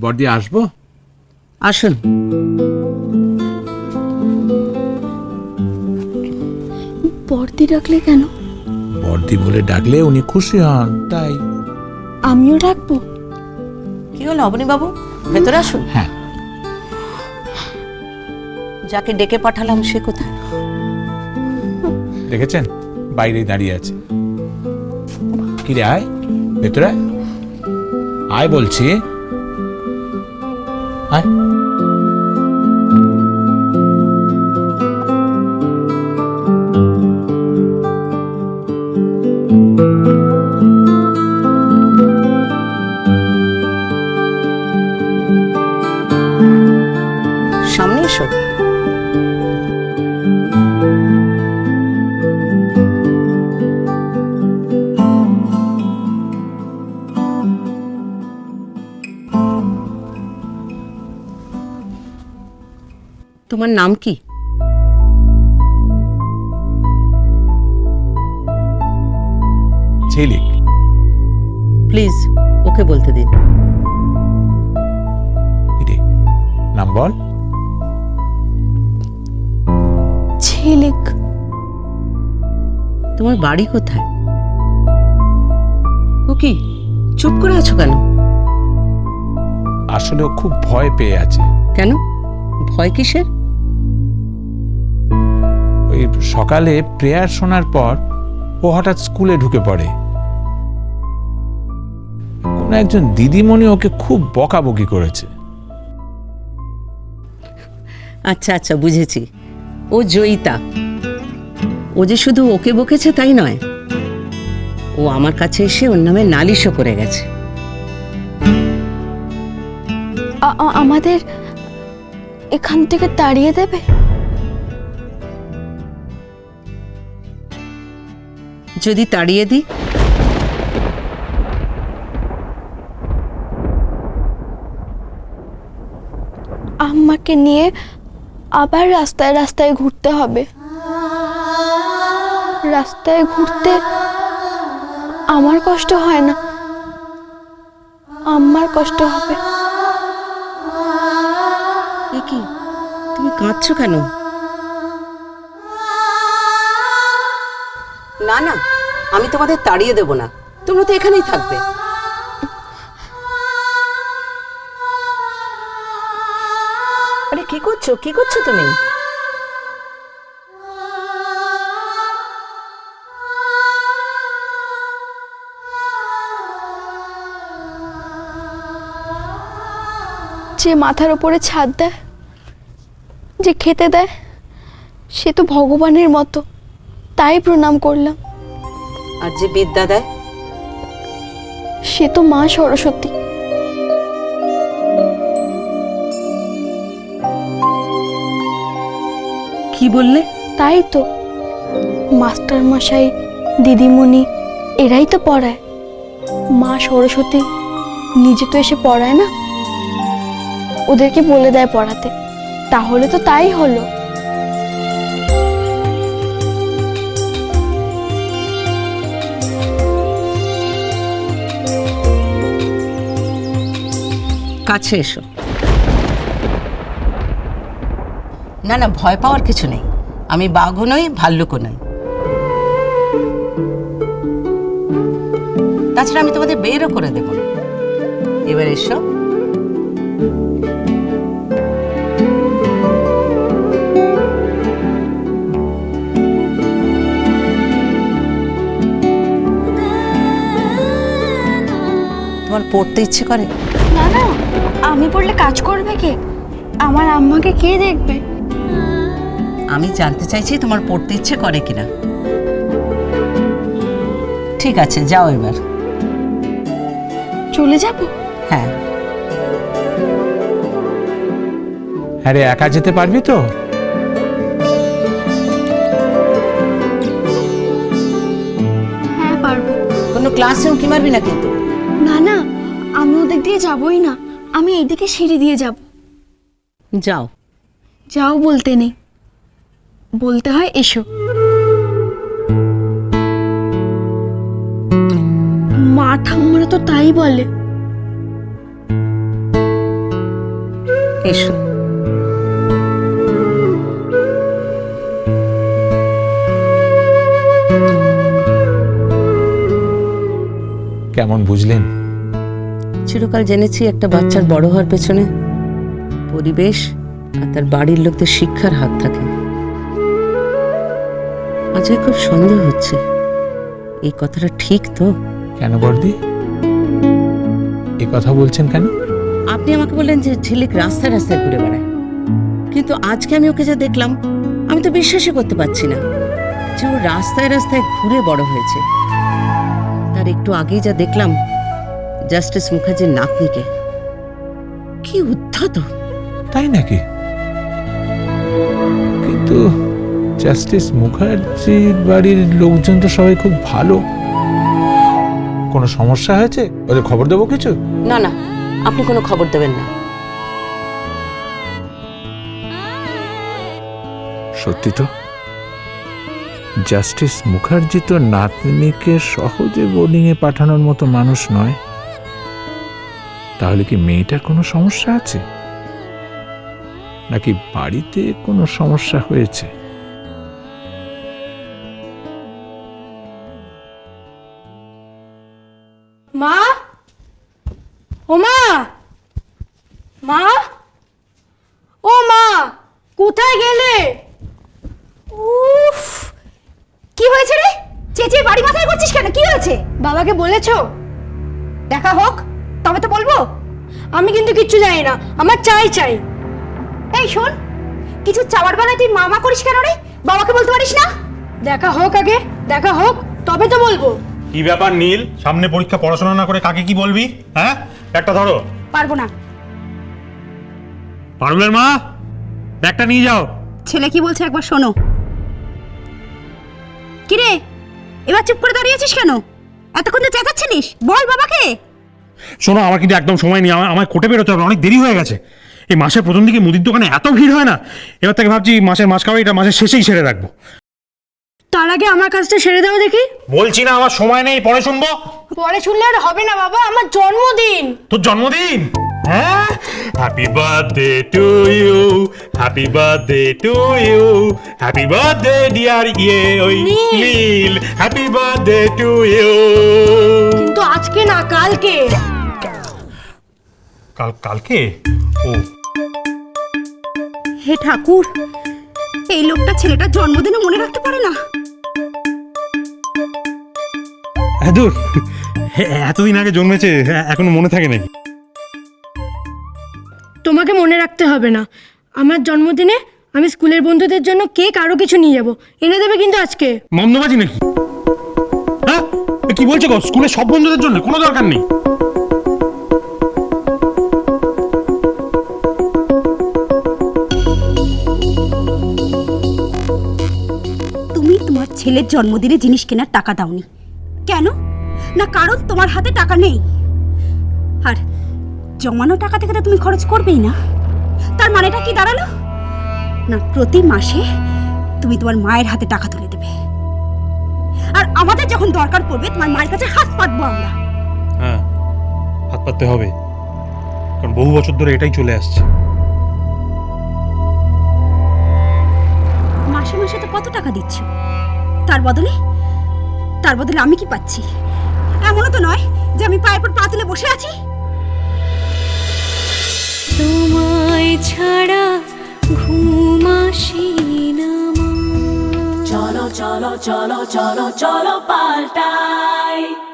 বর্দি আসব? আসুন। বর্দি ডাকলে কেন? বর্দি বলে ডাকলে উনি খুশি হন তাই। আমিও ডাকবো। কি হলো অবনী বাবু ভেতরে আসুন। হ্যাঁ। যাকে ডেকে পাঠালাম সে কোথায়? দেখেছেন? বাইরে দাঁড়িয়ে আছে। কি রে আয়। ভেতরে আয়। আয় বলছি। আয়। সামনে তোমার নাম কি? ঝিলিক। প্লিজ ওকে বলতে দিন। নাম বল। ঝিলিক। তোমার বাড়ি কোথায়? ও কি চুপ করে আছো কেন? আসলে ও খুব ভয় পেয়ে আছে। কেন? ভয় কিসের? সকালে প্রেয়ার শোনার পর ও হঠাৎ স্কুলে ঢুকে পড়ে। কোনো একজন দিদিমণি ওকে খুব বকাবকি করেছে। আচ্ছা আচ্ছা বুঝেছি। ও জয়িতা। ও যে শুধু ওকে বকেছে তাই নয় ও আমার কাছে এসে ওর নামে নালিশও করে গেছে। আ- আ- আমাদের এখান থেকে তাড়িয়ে দেবে? যদি তাড়িয়ে দিই? আম্মাকে নিয়ে আবার রাস্তায় রাস্তায় ঘুরতে হবে। রাস্তায় ঘুরতে আমার কষ্ট হয় না। আম্মার কষ্ট হবে। কি? তুমি কাঁদছো কেন? না না। আমি তোমাদের তাড়িয়ে দেব না। তোমরা তো এখানেই থাকবে। আরে কি করছ? কি করছ তুমি? যে মাথার ওপরে ছাদ দেয়, যে খেতে দেয়, সে তো ভগবানের মতো। তাই প্রণাম করলাম। আর যে বিদ্যা দেয়? সে তো মা সরস্বতী। কি বললে? তাই তো। মাস্টার মশাই দিদিমণি এরাই তো পড়ায়। মা সরস্বতী নিজে তো এসে পড়ায় না? ওদেরকে বলে দেয় পড়াতে। তাহলে তো তাই হলো। কাছে এসো। না না, ভয় পাওয়ার কিছু নেই। আমি বাঘও নই, ভাল্লুকও নই। তাছাড়া আমি তোমাদের বেরও করে দেব। এবার এসো। তোমার পড়তে ইচ্ছে করে? আমি পড়লে কাজ করবে কে? আমার আম্মাকে কে দেখবে? আমি জানতে চাইছি তোমার পড়তে ইচ্ছে করে কিনা। ঠিক আছে যাও এবার। চলে যাব? হ্যাঁ। হ্যাঁ রে একা যেতে পারবি তো? হ্যাঁ পারব। কোনো ক্লাসে উঁকি মারবি না কিন্তু? না না আমি ওদিক দিয়ে যাবই না। আমি এইদিকে সিঁড়ি দিয়ে যাব। যাও। যাও বলতে নেই। বলতে হয় এসো। মা ঠাম্মারা তো তাই বলে। এসো। কেমন বুঝলেন? চিরকাল জেনেছি একটা বাচ্চার বড় হওয়ার পেছনে। পরিবেশ আর তার বাড়ির লোকদের শিক্ষার হাত থাকে। আজকে খুব সন্দেহ হচ্ছে। এই কথাটা ঠিক তো? কেন বর্দি? এ কথা বলছেন কেন? আপনি আমাকে বললেন যে ঝিলিক রাস্তায় রাস্তায় ঘুরে বেড়ায়। কিন্তু আজকে আমি ওকে যা দেখলাম আমি তো বিশ্বাসই করতে পারছি না যে ও রাস্তায় রাস্তায় ঘুরে বড় হয়েছে। তার একটু আগেই যা দেখলাম জাস্টিস মুখার্জির নাতনিকে। কি উদ্ধত! তাই নাকি? কিন্তু জাস্টিস মুখার্জির বাড়ির লোকজন তো সবাই খুব ভালো। কোনো সমস্যা হয়েছে? ওদের খবর দেবো কিছু? না না আপনি কোনো খবর দেবেন না। সত্যি তো? জাস্টিস মুখার্জি তো নাতনিকে সহজে বোর্ডিংয়ে পাঠানোর মতো মানুষ নয়। তাহলে কি মেয়েটার কোনো সমস্যা আছে? নাকি বাড়িতে কোনো সমস্যা হয়েছে? মা? ও মা! মা? ও মা! কোথায় গেলে? উফ! কি হয়েছে রে? চেঁচিয়ে বাড়ি মাথায় করছিস কেন? কি হয়েছে? বাবাকে বলেছ? দেখা হোক। তবে তো বলব? আমি কিন্তু কিচ্ছু জানি না আমার চাই চাই। এই শোন কিছু চাওয়ার বেলায় তুই মামা করিস কেন রে? বাবাকে বলতে পারিস না? দেখা হোক আগে দেখা হোক তবে তো বলব। কি ব্যাপার নীল? সামনে পরীক্ষা পড়াশোনা না করে কাকে কি বলবি? হ্যাঁ? ব্যাগটা ধরো। পারব না। পারুলের মা? ব্যাগটা নিয়ে যাও। ছেলে কি বলছে একবার শোনো। কিরে এবার চুপ করে দাঁড়িয়েছিস কেন? এতক্ষণ তো চেঁচাচ্ছিলিস। বল বাবাকে। শোনো আমার কিন্তু একদম সময় নেই আমার আমার কোটে বেরোতে হবে অনেক দেরি হয়ে গেছে। এই মাসের প্রথম দিকে মুদির দোকানে এত ভিড় হয় না এবার থেকে ভাবছি মাসের মাস খাওয়া এটা মাসের শেষেই সেরে রাখব। তার আগে আমার কাজটা সেরে দাও দেখি। বলছি না আমার সময় নেই পরে শুনব। পরে শুনলে আর হবে না বাবা আমার জন্মদিন। তোর জন্মদিন? হ্যাঁ? Happy birthday to you happy birthday to you happy birthday dear ইয়ে ওই Neel. Happy birthday to you কিন্তু আজকে না কালকে। কাল কালকে? ও। হে ঠাকুর এই লোকটা ছেলেটার জন্মদিনও মনে রাখতে পারে না। হ্যাঁ দূর। এতদিন আগে জন্মেছে হ্যাঁ, এখনও মনে থাকে নাকি? তোমাকে মনে রাখতে হবে না। আমার জন্মদিনে আমি স্কুলের বন্ধুদের জন্য কেক আরও কিছু নিয়ে যাব। এনে দেবে কিন্তু আজকে। মন্দবাজি নাকি? হ্যাঁ? এ কি বলছো গো? স্কুলে সব বন্ধুদের জন্য? কোনো দরকার নেই। তুমি তোমার ছেলের জন্মদিনে জিনিস কেনার টাকা দাওনি। কেন? না কারণ তোমার হাতে টাকা নেই। আর জমানো টাকা থেকে তো তুমি খরচ করবেই না। তার মানেটা কি দাঁড়াল? না প্রতি মাসে তুমি তোমার মায়ের হাতে টাকা তুলে দেবে। আর আমাদের যখন দরকার পড়বে তোমার মায়ের কাছে হাত পাতবো আমরা। হ্যাঁ হাত পাততে হবে। কারণ বহু বছর ধরে এটাই চলে আসছে। মাসে মাসে তো কত টাকা দিচ্ছ? তার বদলে তার বদলে আমি কি পাচ্ছি? এমনও তো নয় যে আমি পায়ের পর পা তুলে বসে আছি। তোমায় ছাড়া ঘুম আসি না cholo cholo cholo cholo cholo paltai